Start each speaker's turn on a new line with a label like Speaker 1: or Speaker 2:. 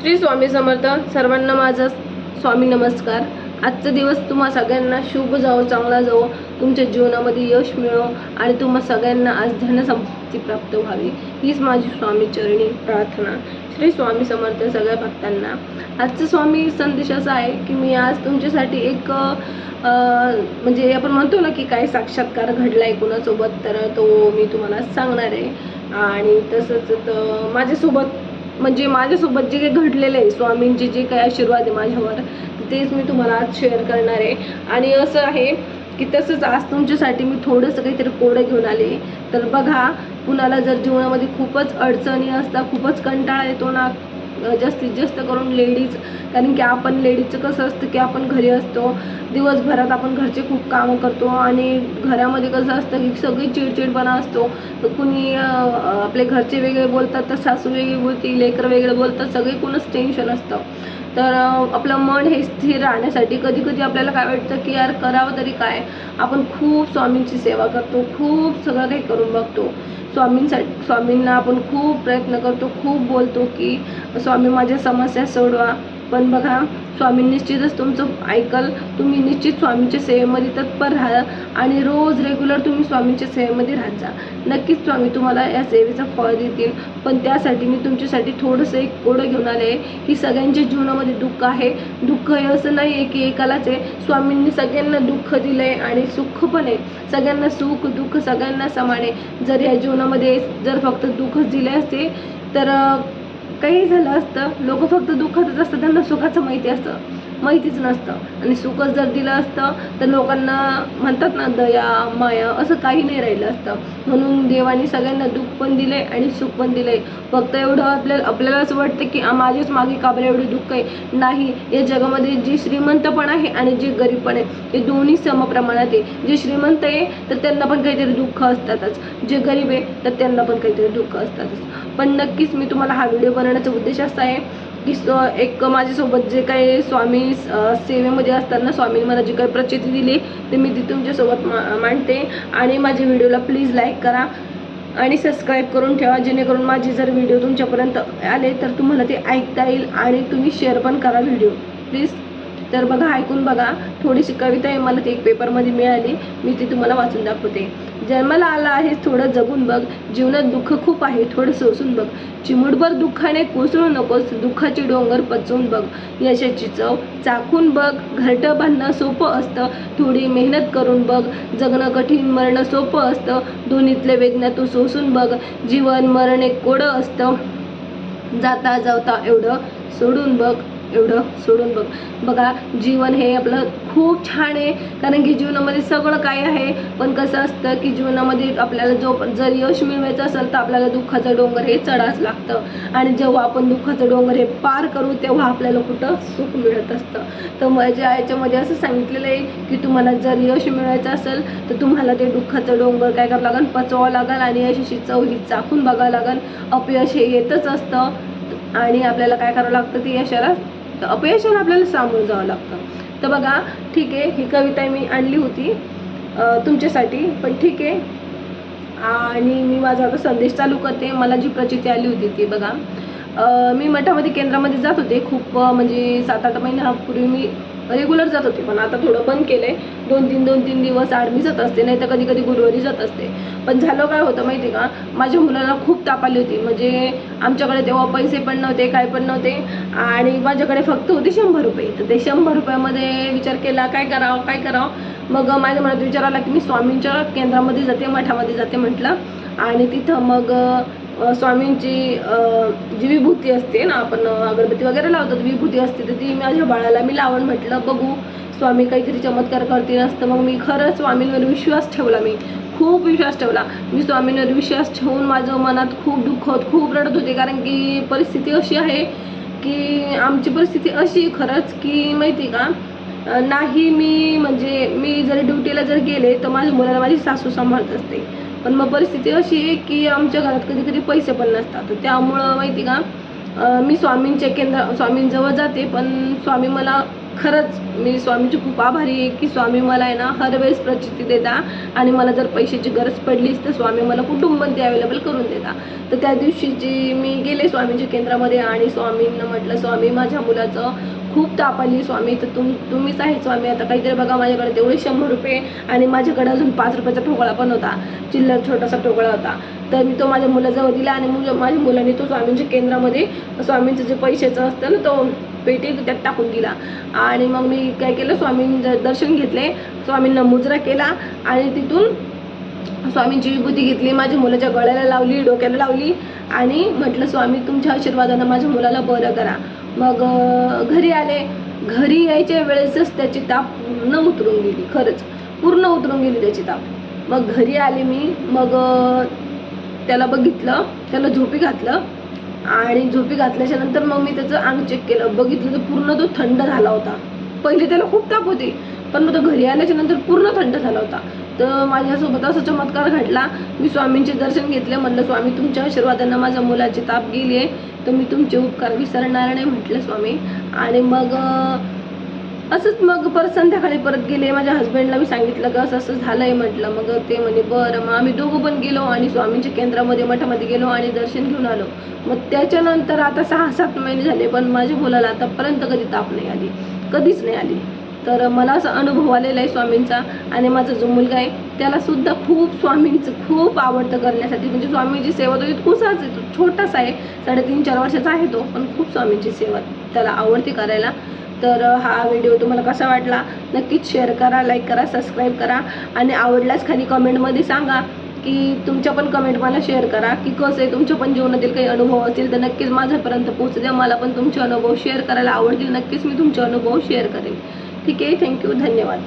Speaker 1: श्री स्वामी समर्थ सर्वांना माझा स्वामी नमस्कार. आजचा दिवस तुम्हा सगळ्यांना शुभ जावो चांगला जावो. तुमच्या जीवनामध्ये यश मिळो आणि तुम्हा सगळ्यांना आज धनसंपत्ती प्राप्त व्हावी. हीच माझी स्वामी चरणी प्रार्थना. श्री स्वामी समर्थ सगळ्या भक्तांना. आजचा स्वामी संदेश असा आहे की मी आज तुमच्यासाठी एक म्हणजे आपण म्हणतो ना की काय साक्षात्कार घडला आहे कोणासोबत तर तो मी तुम्हाला सांगणार आहे. आणि तसंच तर माझ्यासोबत म्हणजे माझ्यासोबत जे काही घडलेलं आहे स्वामींचे जे काही आशीर्वाद आहे माझ्यावर तेच मी तुम्हाला आज शेअर करणार आहे. आणि असं आहे की तसंच आज तुमच्यासाठी मी थोडंसं काहीतरी कोडं घेऊन आले. तर बघा कुणाला जर जीवनामध्ये खूपच अडचणी असतात खूपच कंटाळा येतो ना जास्तीत जास्त करून लेडीज कारण की आपण लेडीजचं कसं असतं की आपण घरी असतो दिवसभरात आपण घरचे खूप कामं करतो आणि घरामध्ये कसं असतं की सगळी चिडचिडपणा असतो. तर कुणी आपले घरचे वेगळे बोलतात तर सासू वेगळी बोलते लेकरं वेगळं बोलतात सगळे कोणच टेन्शन असतं. तर आपलं मन हे स्थिर राहण्यासाठी कधी कधी आपल्याला काय वाटतं की यार करावं तरी काय? आपण खूप स्वामींची सेवा करतो खूप सगळं काही करून बघतो. स्वामींसाठी स्वामींना आपण खूप प्रयत्न करतो खूप बोलतो की स्वामी माझ्या समस्या सोडवा. पण बघा स्वामी निश्चितच तुमचं ऐकल तुम्ही निश्चित स्वामींच्या सेवेमध्ये तत्पर राहा आणि रोज रेग्युलर तुम्ही स्वामींच्या सेवेमध्ये राहत जा. नक्कीच स्वामी तुम्हाला या सेवेचं फळ देतील पण त्यासाठी मी तुमच्यासाठी थोडंसं एक कोडं घेऊन आले आहे. की सगळ्यांच्या जीवनामध्ये दुःख आहे. दुःख हे असं नाही आहे की एकालाच आहे. स्वामींनी सगळ्यांना दुःख दिलं आहे आणि सुख पण आहे. सगळ्यांना सुख दुःख सगळ्यांना समान आहे. जर या जीवनामध्ये जर फक्त दुःखच दिले असते तर काही झालं असतं लोक फक्त दुःखातच असतं त्यांना सुखाचं माहिती असतं. माहितीच नसतं. आणि सुखच जर दिलं असतं तर लोकांना म्हणतात ना दया माया असं काही नाही राहिलं असतं. म्हणून देवाने सगळ्यांना दुःख पण दिले आणि सुख पण दिले. फक्त एवढं आपल्याला आपल्याला असं वाटतं की माझ्याच मागे काबरे एवढे दुःख आहे? नाही. या जगामध्ये जे श्रीमंत पण आहे आणि जे गरीब पण आहे हे दोन्ही समप्रमाणात आहे. जे श्रीमंत आहे तर त्यांना पण काहीतरी दुःख असतातच. जे गरीब आहे तर त्यांना पण काहीतरी दुःख असतातच. पण नक्कीच मी तुम्हाला हा व्हिडिओ बनवण्याचा उद्देश असा आहे की स- एक माझ्यासोबत जे काही स्वामी सेवेमध्ये असताना स्वामीने मला जी काही प्रचिती दिली ते मी ती तुमच्यासोबत मा मांडते. आणि माझ्या व्हिडिओला प्लीज लाईक करा आणि सबस्क्राईब करून ठेवा जेणेकरून माझे जर व्हिडिओ तुमच्यापर्यंत आले तर तुम्हाला ते ऐकता येईल आणि तुम्ही शेअर पण करा व्हिडिओ. प्लीज. तर बघा ऐकून बघा. थोडीशी कविता आहे मला ती एक पेपरमध्ये मिळाली. मी ती तुम्हाला वाचून दाखवते. जन्माला आला आहेस थोडं जगून बघ. जीवनात दुःख खूप आहे थोडं सोसून बघ. चिमुटभर दुःखाने कोसळू नकोस दुःखाचे डोंगर पचवून बघ. यशाची चव चाखून बघ. घरटं बांधणं सोपं असतं थोडी मेहनत करून बघ. जगणं कठीण मरणं सोपं असतं. दोन्हीतले वेदना तू सोसून बघ. जीवन मरण एक कोडं असतं. जाता जाता एवढं सोडून बघ. एवढं सोडून बघ. बघा जीवन हे आपलं खूप छान आहे कारण की जीवनामध्ये सगळं काय आहे. पण कसं असतं की जीवनामध्ये आपल्याला जो जर यश मिळवायचं असेल तर आपल्याला दुःखाचं डोंगर हे चढाच लागतं. आणि जेव्हा आपण दुःखाचं डोंगर हे पार करू तेव्हा आपल्याला कुठं सुख मिळत असतं. तर माझ्या याच्यामध्ये असं सांगितलेलं आहे की तुम्हाला जर यश मिळवायचं असेल तर तुम्हाला ते दुःखाचं डोंगर काय करावं लागेल? पचवावं लागेल आणि यशाची चव ही चाखून बघावं लागेल. अपयश हे येतच असतं. आणि आपल्याला काय करावं लागतं? ते यशाला तर अपयशाला आपल्याला सामोरं जावं लागतं. तर बघा ठीक आहे ही कविता मी आणली होती तुमच्यासाठी पण ठीक आहे. आणि मी माझा आता संदेश चालू करते. मला जी प्रचिती आली होती ती बघा. मी मठामध्ये केंद्रामध्ये जात होते. खूप म्हणजे सात आठ महिन्यापूर्वी मी रेग्युलर जात होते पण आता थोडं बंद केलं आहे दोन तीन दोन तीन दिवस आड मी जात असते नाही तर कधी कधी गुरुवारी जात असते. पण झालं काय होतं माहिती आहे का? माझ्या मुलाला खूप ताप आली होती. म्हणजे आमच्याकडे तेव्हा पैसे पण नव्हते काय पण नव्हते. आणि माझ्याकडे फक्त होते शंभर रुपये. तर ते शंभर रुपयामध्ये विचार केला काय करावं काय करावं? मग माझ्या मनात विचार आला की मी स्वामींच्या केंद्रामध्ये जाते मठामध्ये जाते म्हटलं. आणि तिथं मग स्वामींची जी विभूती असते ना आपण अगरबत्ती वगैरे लावतात विभूती असते तर ती माझ्या बाळाला मी लावण म्हटलं बघू स्वामी काहीतरी चमत्कार करतील असतं. मग मी खरंच स्वामींवर विश्वास ठेवला मी खूप विश्वास ठेवला. मी स्वामींवर विश्वास ठेवून माझं मनात खूप दुःख होत खूप रडत होते कारण की परिस्थिती अशी आहे की आमची परिस्थिती अशी आहे खरंच की माहिती आहे का नाही मी म्हणजे मी जर ड्युटीला जर गेले तर माझ्या मुलाला माझी सासू सांभाळत असते. पण मग परिस्थिती अशी आहे की आमच्या घरात कधी कधी पैसे पण नसतात. तर त्यामुळं माहिती का मी स्वामींच्या केंद्र स्वामींजवळ जाते पण स्वामी मला खरंच मी स्वामीची खूप आभारी आहे की स्वामी मला आहे ना हर वेळेस प्रचिती देता आणि मला जर पैशाची गरज पडलीच तर स्वामी मला कुटुंब ते अवेलेबल करून देता. तर त्या दिवशी जी मी गेले स्वामींच्या केंद्रामध्ये आणि स्वामींना म्हटलं स्वामी माझ्या मुलाचं खूप ताप आली स्वामी तर तुम तुम्हीच आहे स्वामी. आता काहीतरी बघा माझ्याकडे तेवढे शंभर रुपये आणि माझ्याकडे अजून पाच रुपयाचा ठोकळा पण होता. चिल्लर छोटासा ठोकळा होता. तर मी तो माझ्या मुलाजवळ दिला आणि मुलं माझ्या मुलाने तो स्वामींच्या केंद्रामध्ये स्वामींचं जे पैशाचं असतं ना तो पेटी त्यात टाकून दिला. आणि मग मी काय केलं स्वामींचं दर्शन घेतले. स्वामींना मुजरा केला आणि तिथून स्वामींची विभूती घेतली. माझ्या मुलाच्या गळ्याला लावली डोक्याला लावली आणि म्हटलं स्वामी तुमच्या आशीर्वादानं माझ्या मुलाला बरं करा. मग घरी आले. घरी यायच्या वेळेसच त्याची ताप पूर्ण उतरून गेली खरंच. पूर्ण उतरून गेली त्याची ताप. मग घरी आले मी मग त्याला बघितलं त्याला झोपी घातलं. आणि झोपी घातल्याच्या नंतर मग मी त्याचं अंग चेक केलं. बघितलं तर पूर्ण तो थंड झाला होता. पहिले त्याला खूप ताप होती पण मग तो घरी आल्याच्यानंतर पूर्ण थंड झाला होता. तर माझ्यासोबत असा चमत्कार घडला. मी स्वामींचे दर्शन घेतले. म्हटलं स्वामी तुमच्या आशीर्वादानं माझ्या मुलाची ताप गेली आहे तर मी तुमचे उपकार विसरणार नाही म्हटलं स्वामी. आणि मग असंच मग परत संध्याकाळी परत गेले. माझ्या हस्बंडला मी सांगितलं का असं असं झालंय म्हटलं. मग ते म्हणे बरं मग आम्ही दोघं पण गेलो आणि स्वामींच्या केंद्रामध्ये मठामध्ये गेलो आणि दर्शन घेऊन आलो. मग त्याच्यानंतर आता सहा सात महिने झाले पण माझ्या मुलाला आतापर्यंत कधी ताप नाही आली. कधीच नाही आली. तर मला असा अनुभव आलेला आहे स्वामींचा आणि माझा जो मुलगा आहे त्यालासुद्धा खूप स्वामींचं खूप आवडतं करण्यासाठी. म्हणजे स्वामींची सेवा तो इतकुसाच आहे तो छोटासा आहे साडेतीन चार वर्षाचा आहे तो पण खूप स्वामींची सेवा त्याला आवडते करायला. तर हा व्हिडिओ तुम्हाला कसा वाटला? नक्कीच शेअर करा लाईक करा सबस्क्राईब करा आणि आवडल्यास खाली कमेंटमध्ये सांगा की तुमच्या पण कमेंट मला शेअर करा की कसं आहे तुमच्या पण जीवनातील काही अनुभव असतील तर नक्कीच माझ्यापर्यंत पोहोचू द्या. मला पण तुमचे अनुभव शेअर करायला आवडतील. नक्कीच मी तुमचे अनुभव शेअर करेन. ठीक आहे. थँक्यू धन्यवाद.